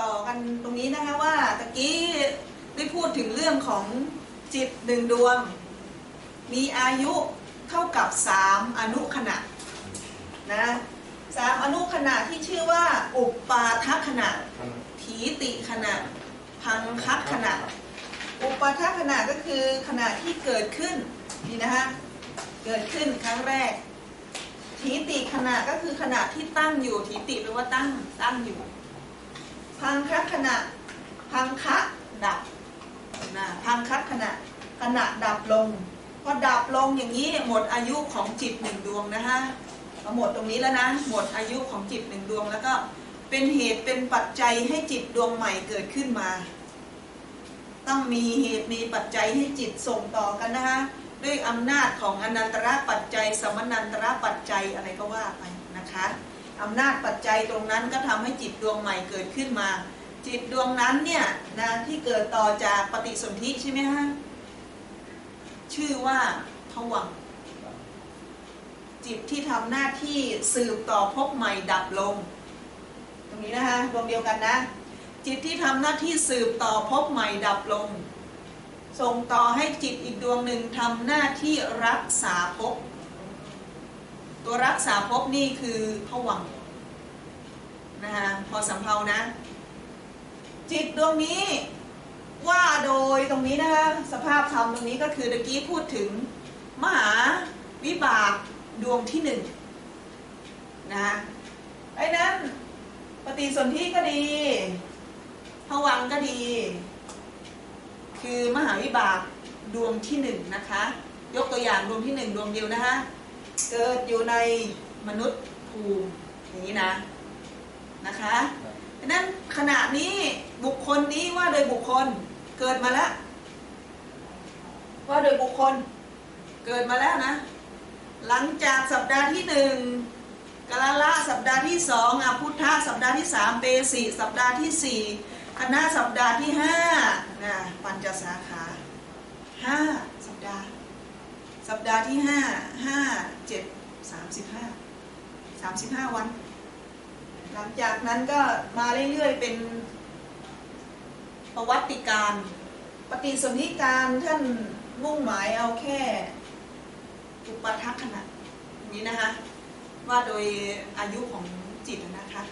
ต่อกันตรงนี้นะคะว่าตะกี้ได้พูดถึงเรื่องของจิตหนึ่งดวง มีอายุเท่ากับสามอนุขณะนะสามอนุขณะที่ชื่อว่า อุปปาทขณะ ถีติขณะ พังคัขณะ อุปาทขณะก็คือขณะที่เกิดขึ้นนี่นะคะเกิดขึ้นครั้งแรก ถีติขณะก็คือขณะที่ตั้งอยู่ถีติแปลว่าตั้งตั้งอยู่ พังคัขณะ พังคะดับนะพังคัขณะขณะดับลงพอดับลงอย่างนี้หมดอายุของจิตหนึ่งดวงนะคะหมดตรงนี้แล้วนะหมดอายุของจิตหนึ่งดวงแล้วก็เป็นเหตุเป็นปัจจัยให้จิตดวงใหม่เกิดขึ้นมา ต้องมีเหตุมีปัจจัยให้จิตส่งต่อกันนะคะด้วยอำนาจของอนันตระปัจจัย สมนันตระปัจจัยอะไรก็ว่าไปนะคะ อำนาจปัจจัยตรงนั้นก็ทำให้จิตดวงใหม่เกิดขึ้นมา จิตดวงนั้นเนี่ยนะที่เกิดต่อจากปฏิสนธิใช่ไหมฮะชื่อว่าผวังจิตที่ทำหน้าที่สืบต่อภพใหม่ดับลง ตรงนี้นะคะดวงเดียวกันนะ จิตที่ทำหน้าที่สืบต่อภพใหม่ดับลง ส่งต่อให้จิตอีกดวงหนึ่งทำหน้าที่รักษาภพ ตัวรักษาภพนี่คือผวังนะคะพอสำเพานะ จิตดวงนี้ว่าโดยตรงนี้นะคะสภาพธรรมตรงนี้ก็คือตะกี้พูดถึงมหาวิบากดวงที่หนึ่งนะคะไอ้นั้นปฏิสนธิก็ดีผวังก็ดี คือมหาวิบากดวงที่หนึ่งนะคะ ยกตัวอย่างดวงที่หนึ่งดวงเดียวนะคะ เกิดอยู่ในมนุษย์ภูมิอย่างนี้นะนะคะดังนั้นขณะนี้บุคคลนี้ว่าโดยบุคคลเกิดมาแล้ว ว่าโดยบุคคลเกิดมาแล้วนะ หลังจากสัปดาห์ที่หนึ่งกาลละสัปดาห์ที่สองอพุทธะสัปดาห์ที่สามเปสีสัปดาห์ที่สี่คณะสัปดาห์ที่ห้านะปัญจสาขาห้าสัปดาห์ สัปดาห์ที่ห้าห้าเจ็ดสามสิบห้าสามสิบห้าวัน หลังจากนั้นก็มาเรื่อยๆเป็นประวัติการ ปฏิสนธิการท่านมุ่งหมายเอาแค่อุปทักขณะนี้นะคะ ว่าโดยอายุของจิตนะคะ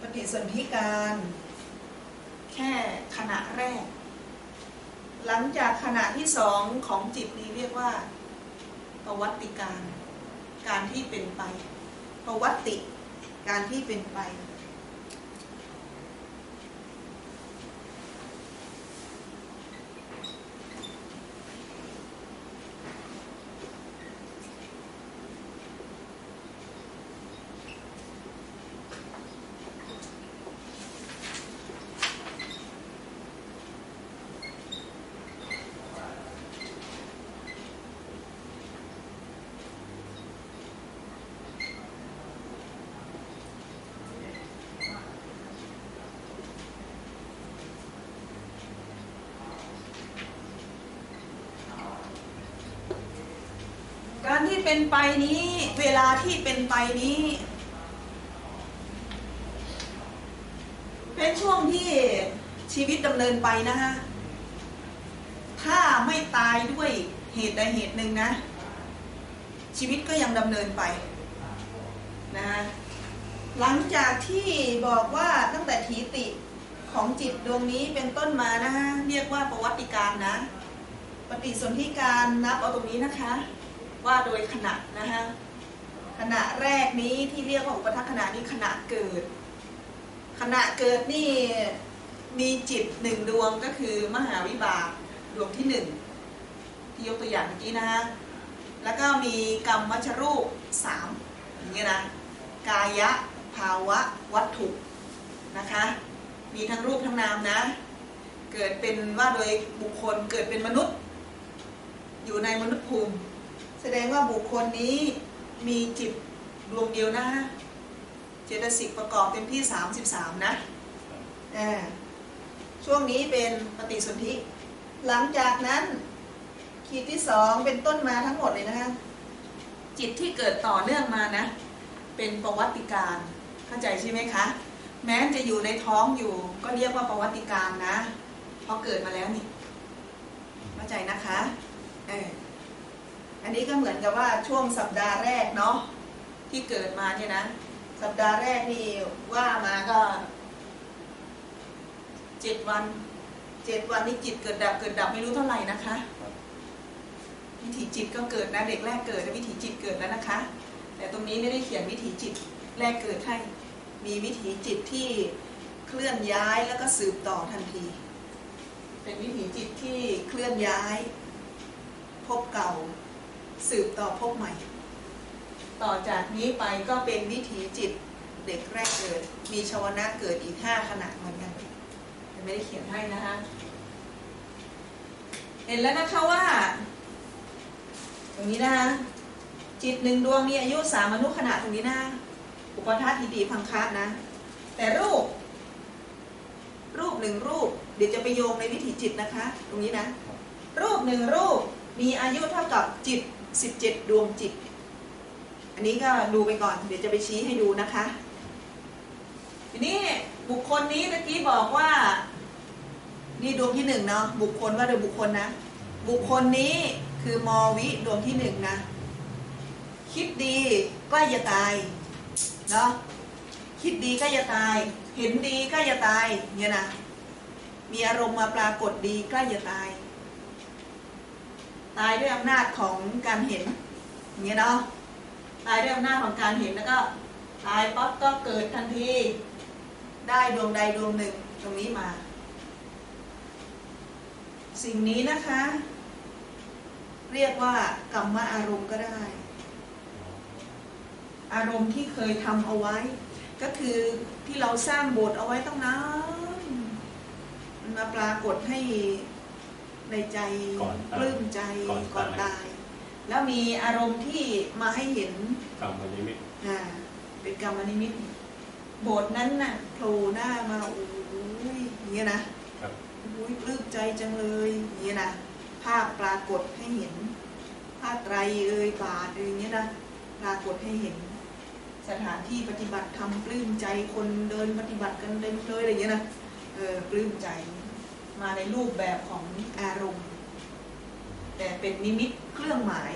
ปฏิสนธิการแค่ขณะแรก หลังจากขณะที่สองของจิตนี้เรียกว่าประวัติการ การที่เป็นไป ประวัติการที่เป็นไป เป็นไปนี้ เวลาที่เป็นไปนี้ เป็นช่วงที่ชีวิตดำเนินไปนะฮะถ้าไม่ตายด้วยเหตุใดเหตุหนึ่งนะ ชีวิตก็ยังดำเนินไปนะฮะหลังจากที่บอกว่าตั้งแต่ทีติของจิตดวงนี้เป็นต้นมานะฮะเรียกว่าประวัติการนะ ปฏิสนธิการนับเอาตรงนี้นะคะ ว่าโดยขณะนะฮะขณะแรกนี้ที่เรียกว่าอุปทัคขณะนี้ขณะเกิด ขณะเกิดนี่มีจิตหนึ่งดวงก็คือมหาวิบากดวงที่หนึ่งที่ยกตัวอย่างเมื่อกี้นะฮะแล้วก็มีกรรมวัชรูปสามอย่างเงี้ยนะกายะภาวะวัตถุนะคะ มีทั้งรูปทั้งนามนะ เกิดเป็นว่าโดยบุคคลเกิดเป็นมนุษย์ อยู่ในมนุษย์ภูมิ แสดงว่าบุคคลนี้มีจิตดวงเดียวนะ เจตสิกประกอบเป็นที่ 33 นะอ่าช่วงนี้เป็นปฏิสนธิ หลังจากนั้นขีดที่สองเป็นต้นมาทั้งหมดเลยนะคะ จิตที่เกิดต่อเนื่องมานะ เป็นประวัติการเข้าใจใช่ไหมคะ แม้จะอยู่ในท้องอยู่ ก็เรียกว่าประวัติการนะ เพราะเกิดมาแล้วนี่ เข้าใจนะคะ เออ อันนี้ก็เหมือนกับว่าช่วงสัปดาห์แรกเนาะที่เกิดมาเนี่ยนะ สัปดาห์แรกนี่ว่ามาก็เจ็ดวันเจ็ดวันนี่จิตเกิดดับเกิดดับไม่รู้เท่าไหร่นะคะ วิถีจิตก็เกิดนะเด็กแรกเกิดวิถีจิตเกิดแล้วนะคะ แต่ตรงนี้ไม่ได้เขียนวิถีจิตแรกเกิดให้มีวิถีจิตที่เคลื่อนย้ายแล้วก็สืบต่อทันที เป็นวิถีจิตที่เคลื่อนย้าย พบเก่า สืบต่อพบใหม่ ต่อจากนี้ไปก็เป็นวิถีจิตเด็กแรกเกิด มีชาวนะเกิดอีกห้าขณะเหมือนกันแต่ไม่ได้เขียนให้นะคะ เห็นแล้วนะคะว่า ตรงนี้นะคะจิตหนึ่งดวงมีอายุสามอนุขณะตรงนี้นะอุปทาทีดีพังคะนะ แต่รูป รูปหนึ่งรูป เดี๋ยวจะไปโยงในวิถีจิตนะคะ ตรงนี้นะ รูปหนึ่งรูปมีอายุเท่ากับจิต 17 ดวงจิต อันนี้ก็ดูไปก่อน เดี๋ยวจะไปชี้ให้ดูนะคะ ทีนี้บุคคลนี้เมื่อกี้บอกว่า นี่ดวงที่หนึ่งเนาะบุคคลว่าโดยบุคคลนะ บุคคลนี้คือมอวิดวงที่หนึ่งนะ คิดดีใกล้จะตายเนาะคิดดีใกล้จะตาย เห็นดีใกล้จะตายเนี่ยนะมีอารมณ์มาปรากฏดีใกล้จะตาย ตายด้วยอำนาจของการเห็นอย่างเงี้ยเนาะตายด้วยอำนาจของการเห็นแล้วก็ตายปั๊บก็เกิดทันทีได้ดวงใดดวงหนึ่งตรงนี้มา สิ่งนี้นะคะ เรียกว่ากรรมอารมณ์ก็ได้ อารมณ์ที่เคยทำเอาไว้ ก็คือที่เราสร้างบทเอาไว้ต้องนานมันมาปรากฏให้ ในใจก่อนตายปลื้มใจก่อนก่อนตายตาย แล้วมีอารมณ์ที่มาให้เห็นกรรมนิมิตอ่าเป็นกรรมนิมิตโบทนั้นน่ะโผล่หน้ามาโอ้ยอย่างเงี้ยนะครับโอ้ยปลื้มใจจังเลยอย่างเงี้ยนะภาพปรากฏให้เห็นภาพไตรเอ่ยบาทเอ่ยอย่างเงี้ยนะปรากฏให้เห็น สถานที่ปฏิบัติธรรมปลื้มใจคนเดินปฏิบัติกันเต็มเลยอะไรอย่างเงี้ยนะเออปลื้มใจ มาในรูปแบบของอารมณ์ แต่เป็นนิมิตเครื่องหมาย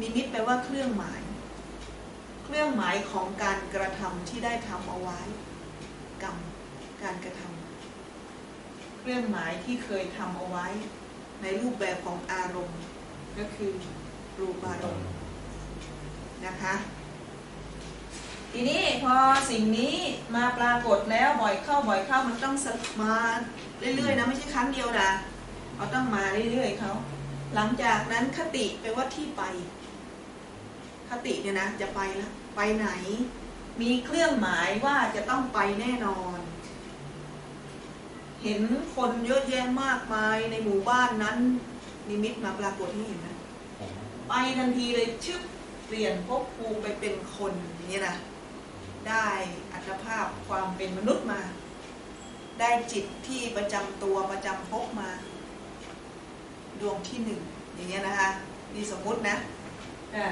นิมิตแปลว่าเครื่องหมาย เครื่องหมายของการกระทำที่ได้ทำเอาไว้ กรรมการกระทำเครื่องหมายที่เคยทำเอาไว้ ในรูปแบบของอารมณ์ ก็คือรูปอารมณ์นะคะ ทีนี้พอสิ่งนี้มาปรากฏแล้วบ่อยเข้าบ่อยเข้ามันต้องสะมาเรื่อยๆนะไม่ใช่ครั้งเดียวนะเขาต้องมาเรื่อยๆเขาหลังจากนั้นคติแปลว่าที่ไป คติเนี่ยนะจะไปละไปไหน มีเครื่องหมายว่าจะต้องไปแน่นอน เห็นคนเยอะแยะมากมายในหมู่บ้านนั้น นิมิตมาปรากฏให้เห็นนะไปทันทีเลยชึบเปลี่ยนภพภูมิไปเป็นคนอย่างนี้นะ ได้อัตภาพความเป็นมนุษย์มา ได้จิตที่ประจำตัวประจำภพมา ดวงที่หนึ่งอย่างเงี้ยนะคะนี่สมมุตินะอ่า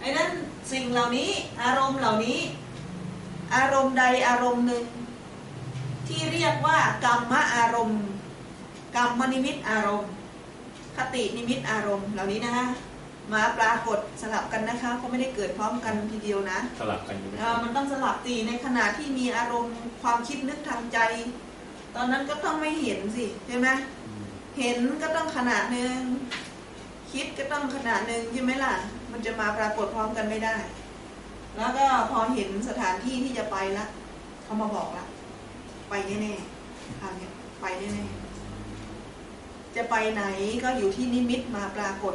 ไอ้นั้นสิ่งเหล่านี้อารมณ์เหล่านี้ อารมณ์ใดอารมณ์หนึ่ง ที่เรียกว่ากรรมะอารมณ์กรรมนิมิตอารมณ์ คตินิมิตอารมณ์เหล่านี้นะคะ มาปรากฏสลับกันนะคะเขาไม่ได้เกิดพร้อมกันทีเดียวนะสลับกันอยู่ไหมเอ่อมันต้องสลับตีในขณะที่มีอารมณ์ความคิดนึกทางใจ ตอนนั้นก็ต้องไม่เห็นสิใช่ไหมอืมเห็นก็ต้องขนาดหนึ่งคิดก็ต้องขนาดหนึ่งใช่ไหมล่ะ มันจะมาปรากฏพร้อมกันไม่ได้ แล้วก็พอเห็นสถานที่ที่จะไปละเขามาบอกละไปแน่ๆคราวเนี้ยไปแน่ๆ จะไปไหนก็อยู่ที่นิมิตมาปรากฏ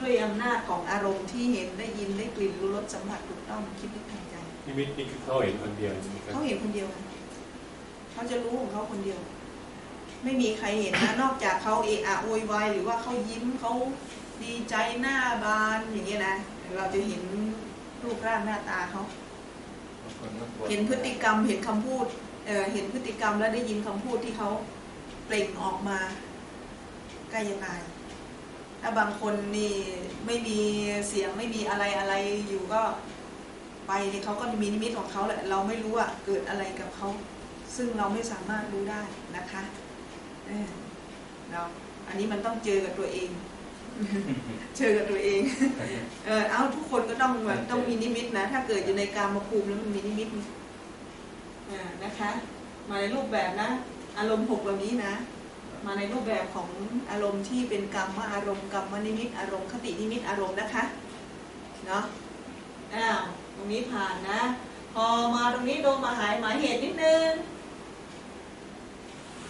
ด้วยอำนาจของอารมณ์ที่เห็นได้ยินได้กลิ่นรู้รสสัมผัสถูกต้องคิดนึกทางใจนิมิตนี่คือเขาเห็นคนเดียวใช่ไหมครับเขาเห็นคนเดียวนะเขาจะรู้ของเขาคนเดียว ไม่มีใครเห็นนะนอกจากเขาเอะอะโวยวายหรือว่าเขายิ้มเขาดีใจหน้าบานอย่างเงี้ยนะเราจะเห็นรูปร่างหน้าตาเขาเห็นพฤติกรรมเห็นคำพูดเออเห็นพฤติกรรมแล้วได้ยินคำพูดที่เขาเปล่งออกมาใกล้จะตาย ถ้าบางคนนี่ไม่มีเสียงไม่มีอะไรอะไรอยู่ก็ไปเนี่ยเขาก็มีนิมิตของเขาแหละเราไม่รู้ว่าเกิดอะไรกับเขา ซึ่งเราไม่สามารถรู้ได้นะคะเออเนาะอันนี้มันต้องเจอกับตัวเอง เจอกับตัวเอง เออเอาทุกคนก็ต้องแบบต้องมีนิมิตนะ ถ้าเกิดอยู่ในกามภูมิแล้วมันมีนิมิตอ่านะคะ มาในรูปแบบนะ อารมณ์หกแบบนี้นะ มาในรูปแบบของอารมณ์ที่เป็นกรรมอารมณ์กรรมนิมิตอารมณ์คตินิมิตอารมณ์นะคะเนาะอ้าวตรงนี้ผ่านนะ พอมาตรงนี้โดนมาหายหมายเหตุนิดนึง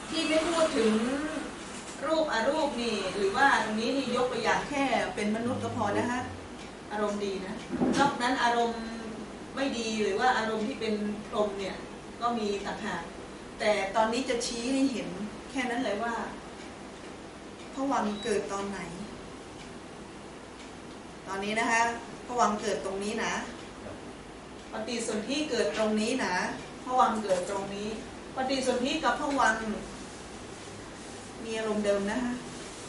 ที่ไม่พูดถึงรูปอารูปนี่ หรือว่าตรงนี้นี่ยกตัวอย่างแค่เป็นมนุษย์ก็พอนะคะอารมณ์ดีนะนอกนั้นอารมณ์ไม่ดีหรือว่าอารมณ์ที่เป็นพรหมเนี่ยก็มีต่างหากแต่ตอนนี้จะชี้ให้เห็น แค่นั้นเลยว่าพระวังเกิดตอนไหน ตอนนี้นะคะพระวังเกิดตรงนี้นะปฏิสนธิเกิดตรงนี้นะพระวังเกิดตรงนี้ ปฏิสนธิกับพระวังมีอารมณ์เดิมนะคะ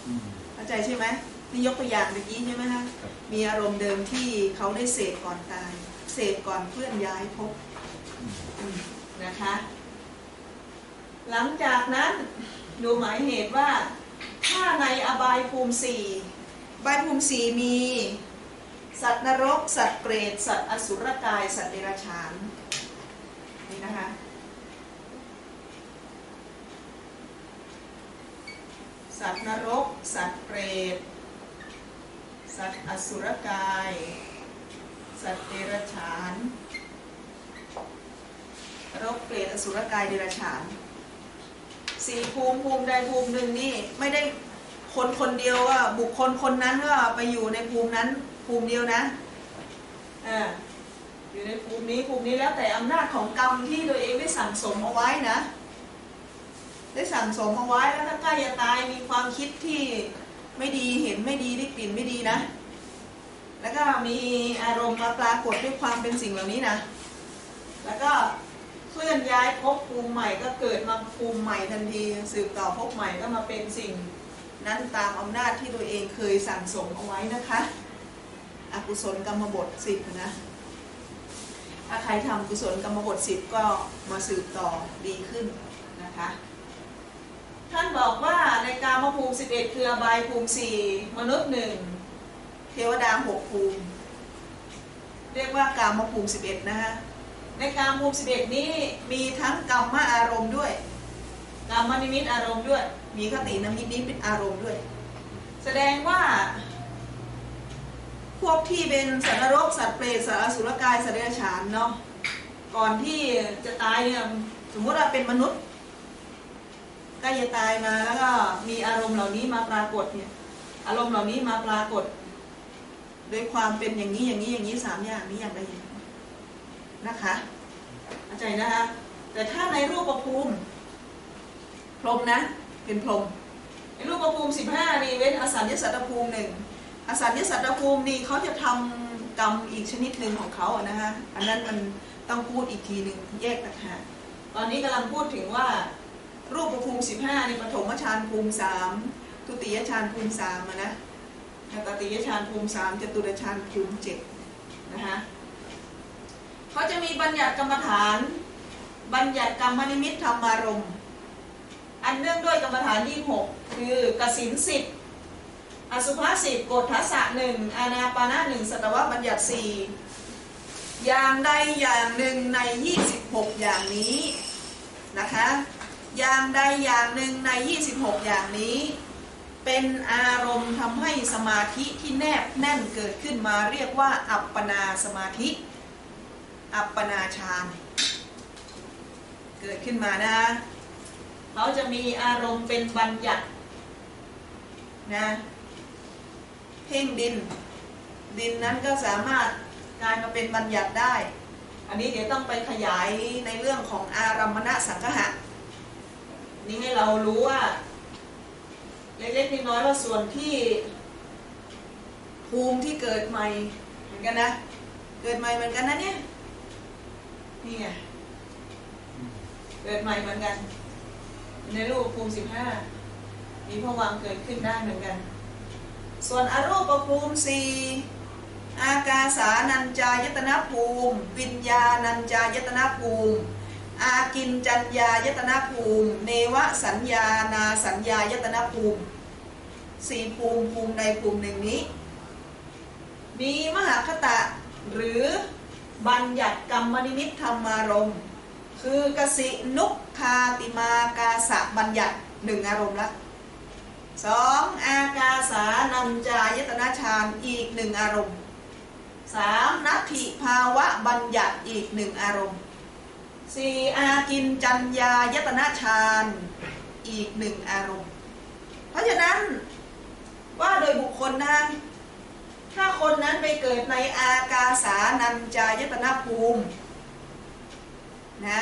อืมเข้าใจใช่ไหมนี่ยกตัวอย่างเมื่อกี้ใช่ไหมคะครับมีอารมณ์เดิมที่เขาได้เสพก่อนตาย เสพก่อนเพื่อนย้ายภพอืมอืมนะคะ หลังจากนั้นดูหมายเหตุว่า ถ้าในอบายภูมิสี่อบายภูมิสี่มี สัตว์นรก สัตว์เปรตสัตว์อสุรกาย สัตว์เดรัจฉานนี่นะคะสัตว์นรก สัตว์เปรตสัตว์อสุรกาย สัตว์เดรัจฉานนรกเปรตอสุรกายเดรัจฉาน สี่ภูมิภูมิใดภูมิหนึ่งนี่ไม่ได้คนคนเดียวว่าบุคคลคนนั้นก็ไปอยู่ในภูมินั้นภูมิเดียวนะอ่าอยู่ในภูมินี้ภูมินี้แล้วแต่อำนาจของกรรมที่ตัวเองได้สั่งสมเอาไว้นะ ได้สั่งสมเอาไว้แล้วถ้าใกล้จะตายมีความคิดที่ไม่ดีเห็นไม่ดีได้กลิ่นไม่ดีนะ แล้วก็มีอารมณ์มาปรากฏด้วยความเป็นสิ่งเหล่านี้นะ แล้วก็ เคลื่อนย้ายภพภูมิใหม่ก็เกิดมาภูมิใหม่ทันที สืบต่อภพใหม่ก็มาเป็นสิ่งนั้นตามอำนาจที่ตัวเองเคยสั่งสมเอาไว้นะคะอกุศลกรรมบทสิบนะ ถ้าใครทำกุศลกรรมบทสิบก็มาสืบต่อดีขึ้นนะคะ ท่านบอกว่าในการมภูมิ 11 คืออบายภูมิ 4 มนุษย์หนึ่งเทวดาหกภูมิ เรียกว่าการมภูมิ 11 นะฮะ ในกามภูมิ 11 นี้มีทั้งกรรมอารมณ์ด้วยกรรมนิมิตอารมณ์ด้วย มีคตินมิตนิมิตอารมณ์ด้วย แสดงว่า พวกที่เป็นสัตว์นรกสัตว์เปรตสัตว์อสุรกายสัตว์เดรัจฉานเนาะก่อนที่จะตายเนี่ยสมมติว่าเป็นมนุษย์ใกล้จะตายมาแล้วก็มีอารมณ์เหล่านี้มาปรากฏเนี่ยอารมณ์เหล่านี้มาปรากฏ โดยความเป็นอย่างนี้อย่างนี้อย่างนี้สามอย่างนี้อย่างใดอย่าง นะคะเข้าใจนะคะ แต่ถ้าในรูปประภูมิพรหมนะเป็นพรหมในรูปประภูมิสิบห้านี่เว้นอสัญญสัตตภูมิหนึ่งอสัญญสัตตภูมินี่เขาจะทำกรรมอีกชนิดหนึ่งของเขาอะนะคะอันนั้นมันต้องพูดอีกทีหนึ่งแยกต่างหากตอนนี้กำลังพูดถึงว่ารูปประภูมิสิบห้านี่ปฐมฌานภูมิสามทุติยฌานภูมิสามะนะตติยฌานภูมิสามจตุตฌานภูมิเจ็ดนะคะ เขาจะมีบัญญัติกรรมฐาน บัญญัติกรรมนิมิตธรรมารมณ์อันเนื่องด้วยกรรมฐานยี่หกคือกสินสิบอสุภาสิบกฎทัศะหนึ่งอานาปานะหนึ่งสัตวบัญญัติสี่อย่างใดอย่างหนึ่งใน 26 อย่างนี้นะคะอย่างใดอย่างหนึ่งใน 26 อย่างนี้ เป็นอารมณ์ทำให้สมาธิที่แนบแน่นเกิดขึ้นมาเรียกว่าอัปปนาสมาธิ อัปปนาฌานเกิดขึ้นมานะเขาจะมีอารมณ์เป็นบัญญัตินะเพ่งดิน ดินนั้นก็สามารถกลายมาเป็นบัญญัติได้ อันนี้เดี๋ยวต้องไปขยายในเรื่องของอารัมมณสังคหะนี่ให้เรารู้ว่าเล็กๆน้อยๆว่าส่วนที่ภูมิที่เกิดใหม่เหมือนกันนะ เกิดใหม่เหมือนกันนะเนี่ย นี่ไงเกิดใหม่เหมือนกัน ในรูปภูมิสิบห้ามีพวังเกิดขึ้นได้เหมือนกัน ส่วนอรูปภูมิสี่อากาสานัญจายตนะภูมิ วิญญาณัญจายตนะภูมิ อากินจัญญายตนาภูมิ เนวสัญญานาสัญญายตนาภูมิสี่ภูมิภูมิใดภูมิหนึ่งนี้ มีมหาคตะหรือ บัญญัติกรรมนิมิตธรรมารมณ์คือกสินุกคาติมากาสะบัญญัติหนึ่งอารมณ์ละสองอากาสานัญจายตนะฌานอีกหนึ่งอารมณ์สามนัตถิภาวะบัญญัติอีกหนึ่งอารมณ์สี่อากินจัญญายตนะฌานอีกหนึ่งอารมณ์ เพราะฉะนั้นว่าโดยบุคคลนะถ้าคนนั้นไปเกิดในอากาสา นัญจายตนะภูมินะ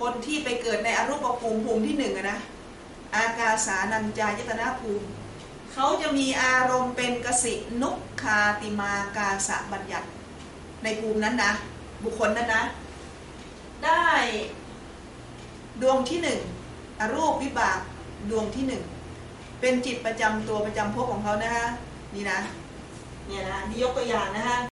คนที่ไปเกิดในอรูปภูมิภูมิที่หนึ่งนะอากาสานัญจายตนะภูมิเขาจะมีอารมณ์เป็นกสินุกคาติมากาสะบัญญัติในภูมินั้นนะบุคคลนั้นนะได้ดวงที่หนึ่งอรูปวิบากดวงที่หนึ่งเป็นจิตประจำตัวประจำภพของเขานะฮะนี่นะเนี่ยนะนี่ยกตัวอย่างนะฮะ